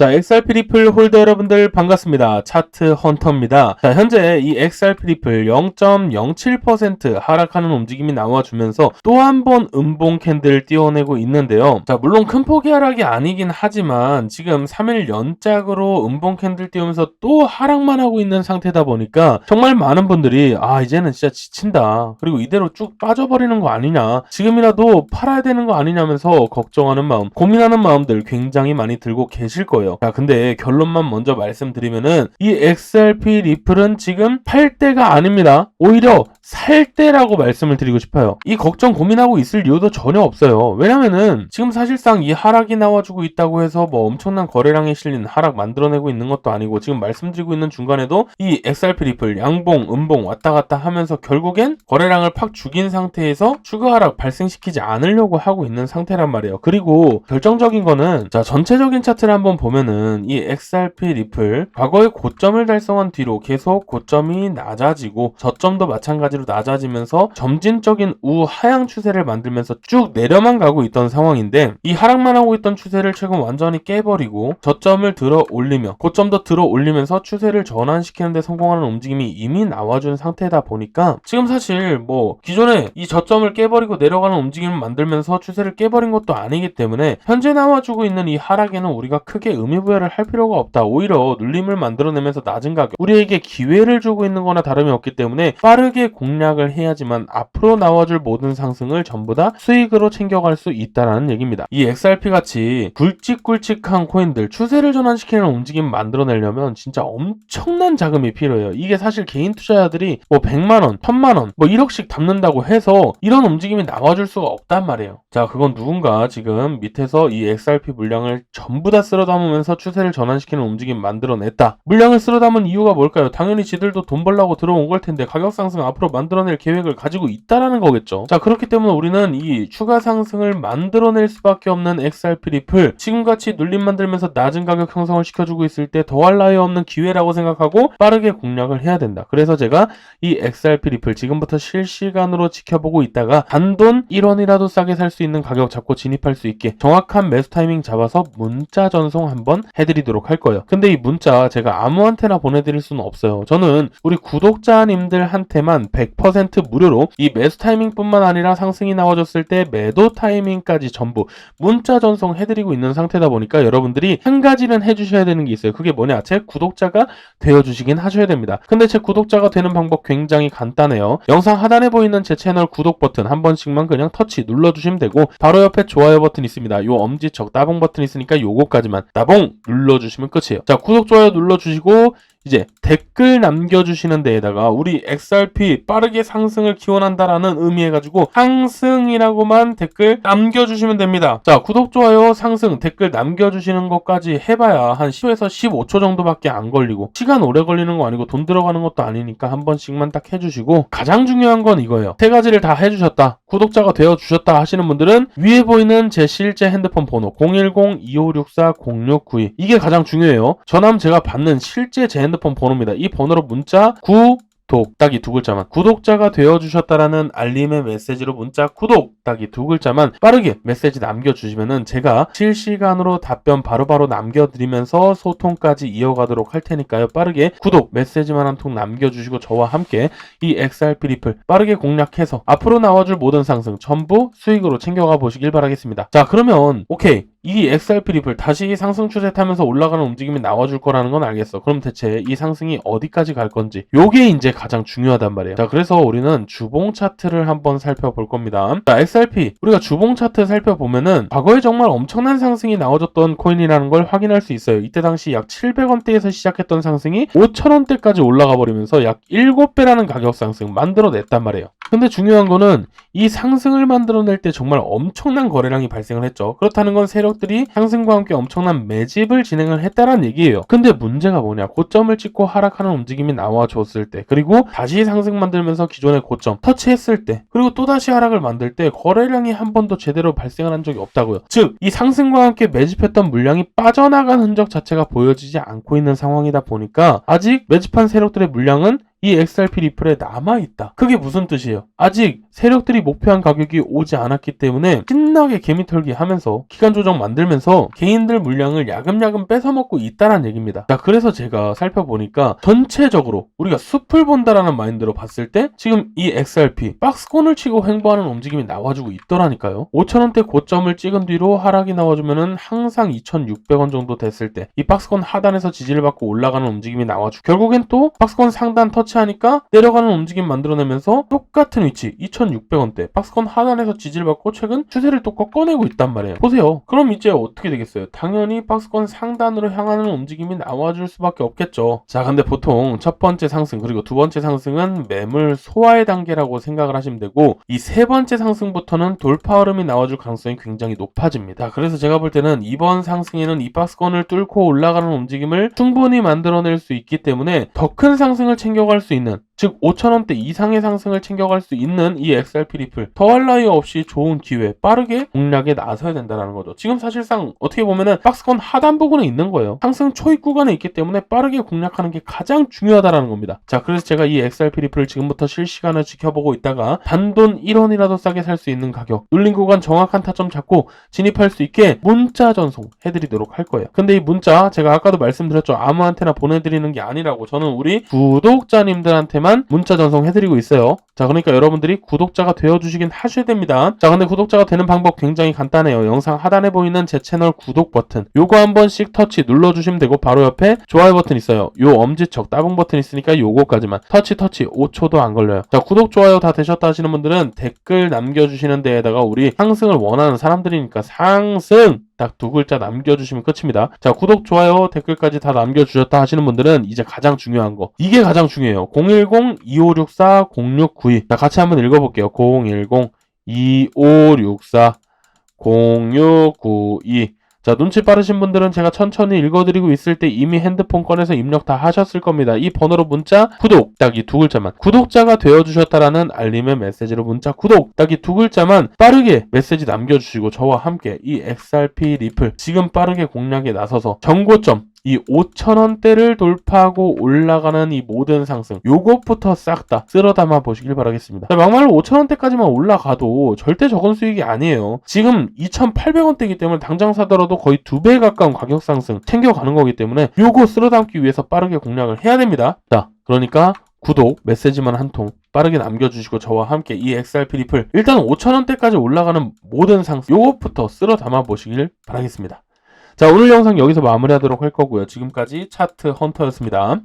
자, XRP 리플 홀더 여러분들 반갑습니다. 차트 헌터입니다. 자, 현재 이 XRP 리플 0.07% 하락하는 움직임이 나와주면서 또 한 번 음봉 캔들을 띄워내고 있는데요. 자, 물론 큰 폭의 하락이 아니긴 하지만 지금 3일 연짝으로 음봉 캔들 띄우면서 또 하락만 하고 있는 상태다 보니까 정말 많은 분들이 아, 이제는 진짜 지친다. 그리고 이대로 쭉 빠져버리는 거 아니냐. 지금이라도 팔아야 되는 거 아니냐면서 걱정하는 마음, 고민하는 마음들 굉장히 많이 들고 계실 거예요. 자, 근데 결론만 먼저 말씀드리면은 이 XRP 리플은 지금 팔 때가 아닙니다. 오히려 살 때라고 말씀을 드리고 싶어요. 이 걱정 고민하고 있을 이유도 전혀 없어요. 왜냐면은 지금 사실상 이 하락이 나와주고 있다고 해서 뭐 엄청난 거래량에 실린 하락 만들어내고 있는 것도 아니고 지금 말씀드리고 있는 중간에도 이 XRP 리플 양봉, 음봉 왔다 갔다 하면서 결국엔 거래량을 팍 죽인 상태에서 추가 하락 발생시키지 않으려고 하고 있는 상태란 말이에요. 그리고 결정적인 거는 자 전체적인 차트를 한번 보면은 이 XRP 리플 과거의 고점을 달성한 뒤로 계속 고점이 낮아지고 저점도 마찬가지로 낮아지면서 점진적인 우하향 추세를 만들면서 쭉 내려만 가고 있던 상황인데 이 하락만 하고 있던 추세를 최근 완전히 깨버리고 저점을 들어 올리며 고점도 들어 올리면서 추세를 전환시키는데 성공하는 움직임이 이미 나와준 상태다 보니까 지금 사실 뭐 기존에 이 저점을 깨버리고 내려가는 움직임을 만들면서 추세를 깨버린 것도 아니기 때문에 현재 나와주고 있는 이 하락에는 우리가 크게 의미 부여를 할 필요가 없다. 오히려 눌림을 만들어내면서 낮은 가격 우리에게 기회를 주고 있는 거나 다름이 없기 때문에 빠르게 공략을 해야지만 앞으로 나와줄 모든 상승을 전부 다 수익으로 챙겨갈 수 있다라는 얘기입니다. 이 XRP 같이 굵직굵직한 코인들 추세를 전환시키는 움직임 만들어내려면 진짜 엄청난 자금이 필요해요. 이게 사실 개인 투자자들이 뭐 100만 원, 1000만 원, 뭐 1억씩 담는다고 해서 이런 움직임이 나와줄 수가 없단 말이에요. 자, 그건 누군가 지금 밑에서 이 XRP 물량을 전부 다 쓸어 담으면서 추세를 전환시키는 움직임 만들어냈다. 물량을 쓸어 담은 이유가 뭘까요? 당연히 지들도 돈 벌라고 들어온 걸 텐데 가격 상승 앞으로 만들어낼 계획을 가지고 있다라는 거겠죠. 자, 그렇기 때문에 우리는 이 추가 상승을 만들어낼 수밖에 없는 XRP 리플 지금같이 눌림 만들면서 낮은 가격 형성을 시켜주고 있을 때 더할 나위 없는 기회라고 생각하고 빠르게 공략을 해야 된다. 그래서 제가 이 XRP 리플 지금부터 실시간으로 지켜보고 있다가 단돈 1원이라도 싸게 살 수 있는 가격 잡고 진입할 수 있게 정확한 매수 타이밍 잡아서 문자 전송 한번 해드리도록 할 거예요. 근데 이 문자 제가 아무한테나 보내드릴 수는 없어요. 저는 우리 구독자님들한테만 100% 무료로 이 매수 타이밍뿐만 아니라 상승이 나와줬을 때 매도 타이밍까지 전부 문자 전송 해드리고 있는 상태다 보니까 여러분들이 한 가지는 해주셔야 되는 게 있어요. 그게 뭐냐? 제 구독자가 되어주시긴 하셔야 됩니다. 근데 제 구독자가 되는 방법 굉장히 간단해요. 영상 하단에 보이는 제 채널 구독 버튼 한 번씩만 그냥 터치 눌러주시면 되고 바로 옆에 좋아요 버튼 있습니다. 요 엄지척 따봉 버튼 있으니까 요거까지만 따봉 눌러주시면 끝이에요. 자 구독 좋아요 눌러주시고 이제 댓글 남겨주시는 데에다가 우리 XRP 빠르게 상승을 기원한다라는 의미 해가지고 상승이라고만 댓글 남겨주시면 됩니다. 자 구독 좋아요 상승 댓글 남겨주시는 것까지 해봐야 한 10에서 15초 정도밖에 안 걸리고 시간 오래 걸리는 거 아니고 돈 들어가는 것도 아니니까 한 번씩만 딱 해주시고 가장 중요한 건 이거예요. 세 가지를 다 해주셨다 구독자가 되어 주셨다 하시는 분들은 위에 보이는 제 실제 핸드폰 번호 010-2564-0692 이게 가장 중요해요. 전함 제가 받는 실제 제 핸드폰 번호입니다. 이 번호로 문자 9 구독 딱이 두 글자만. 구독자가 되어주셨다라는 알림의 메시지로 문자 구독 딱이 두 글자만 빠르게 메시지 남겨주시면은 제가 실시간으로 답변 바로바로 남겨드리면서 소통까지 이어가도록 할 테니까요. 빠르게 구독 메시지만 한 통 남겨주시고 저와 함께 이 XRP 리플 빠르게 공략해서 앞으로 나와줄 모든 상승 전부 수익으로 챙겨가 보시길 바라겠습니다. 자 그러면 오케이 이 XRP 리플 다시 상승 추세 타면서 올라가는 움직임이 나와줄 거라는 건 알겠어. 그럼 대체 이 상승이 어디까지 갈 건지 요게 이제 가장 중요하단 말이에요. 자, 그래서 우리는 주봉 차트를 한번 살펴볼 겁니다. 자, XRP 우리가 주봉 차트 살펴보면은 과거에 정말 엄청난 상승이 나와줬던 코인이라는 걸 확인할 수 있어요. 이때 당시 약 700원대에서 시작했던 상승이 5천원대까지 올라가 버리면서 약 7배라는 가격 상승 만들어냈단 말이에요. 근데 중요한 거는 이 상승을 만들어낼 때 정말 엄청난 거래량이 발생을 했죠. 그렇다는 건 세력들이 상승과 함께 엄청난 매집을 진행을 했다는 얘기예요. 근데 문제가 뭐냐? 고점을 찍고 하락하는 움직임이 나와줬을 때, 그리고 다시 상승 만들면서 기존의 고점 터치했을 때, 그리고 또다시 하락을 만들 때 거래량이 한 번도 제대로 발생을 한 적이 없다고요. 즉, 이 상승과 함께 매집했던 물량이 빠져나간 흔적 자체가 보여지지 않고 있는 상황이다 보니까 아직 매집한 세력들의 물량은 이 XRP 리플에 남아있다. 그게 무슨 뜻이에요? 아직 세력들이 목표한 가격이 오지 않았기 때문에 신나게 개미 털기 하면서 기간 조정 만들면서 개인들 물량을 야금야금 뺏어먹고 있다는 얘기입니다. 자, 그래서 제가 살펴보니까 전체적으로 우리가 숲을 본다라는 마인드로 봤을 때 지금 이 XRP 박스권을 치고 횡보하는 움직임이 나와주고 있더라니까요. 5천원대 고점을 찍은 뒤로 하락이 나와주면은 항상 2,600원 정도 됐을 때 이 박스권 하단에서 지지를 받고 올라가는 움직임이 나와주고 결국엔 또 박스권 상단 터치 하니까 내려가는 움직임 만들어내면서 똑같은 위치 2,600원대 박스권 하단에서 지지를 받고 최근 추세를 또 꺾어내고 있단 말이에요. 보세요. 그럼 이제 어떻게 되겠어요? 당연히 박스권 상단으로 향하는 움직임이 나와줄 수밖에 없겠죠. 자, 근데 보통 첫 번째 상승 그리고 두 번째 상승은 매물 소화의 단계라고 생각을 하시면 되고 이 세 번째 상승부터는 돌파 흐름이 나와줄 가능성이 굉장히 높아집니다. 그래서 제가 볼 때는 이번 상승에는 이 박스권을 뚫고 올라가는 움직임을 충분히 만들어낼 수 있기 때문에 더 큰 상승을 챙겨갈 수 있는 즉 5천원대 이상의 상승을 챙겨갈 수 있는 이 XRP 리플 더할 나위 없이 좋은 기회 빠르게 공략에 나서야 된다는 거죠. 지금 사실상 어떻게 보면은 박스권 하단 부분에 있는 거예요. 상승 초입 구간에 있기 때문에 빠르게 공략하는 게 가장 중요하다라는 겁니다. 자 그래서 제가 이 XRP 리플을 지금부터 실시간을 지켜보고 있다가 단돈 1원이라도 싸게 살 수 있는 가격 눌린 구간 정확한 타점 잡고 진입할 수 있게 문자 전송 해드리도록 할 거예요. 근데 이 문자 제가 아까도 말씀드렸죠. 아무한테나 보내드리는 게 아니라고 저는 우리 구독자님들한테만 문자 전송 해드리고 있어요. 자, 그러니까 여러분들이 구독자가 되어주시긴 하셔야 됩니다. 자, 근데 구독자가 되는 방법 굉장히 간단해요. 영상 하단에 보이는 제 채널 구독 버튼. 요거 한 번씩 터치 눌러주시면 되고, 바로 옆에 좋아요 버튼 있어요. 요 엄지척 따봉 버튼 있으니까 요거까지만. 터치, 터치. 5초도 안 걸려요. 자, 구독, 좋아요 다 되셨다 하시는 분들은 댓글 남겨주시는 데에다가 우리 상승을 원하는 사람들이니까 상승! 딱 두 글자 남겨주시면 끝입니다. 자, 구독, 좋아요, 댓글까지 다 남겨주셨다 하시는 분들은 이제 가장 중요한 거. 이게 가장 중요해요. 010-2564-0692. 자, 같이 한번 읽어볼게요. 010-2564-0692. 자, 눈치 빠르신 분들은 제가 천천히 읽어드리고 있을 때 이미 핸드폰 꺼내서 입력 다 하셨을 겁니다. 이 번호로 문자, 구독, 딱 이 두 글자만. 구독자가 되어주셨다라는 알림의 메시지로 문자, 구독, 딱 이 두 글자만 빠르게 메시지 남겨주시고 저와 함께 이 XRP 리플 지금 빠르게 공략에 나서서 정고점, 이 5천원대를 돌파하고 올라가는 이 모든 상승 요것부터 싹 다 쓸어 담아 보시길 바라겠습니다. 자, 막말로 5천원대까지만 올라가도 절대 적은 수익이 아니에요. 지금 2,800원대이기 때문에 당장 사더라도 거의 두 배 가까운 가격 상승 챙겨가는 거기 때문에 요거 쓸어 담기 위해서 빠르게 공략을 해야 됩니다. 자 그러니까 구독, 메시지만 한 통 빠르게 남겨주시고 저와 함께 이 XRP 리플 일단 5천원대까지 올라가는 모든 상승 요것부터 쓸어 담아 보시길 바라겠습니다 자, 오늘 영상 여기서 마무리하도록 할 거고요. 지금까지 차트 헌터였습니다.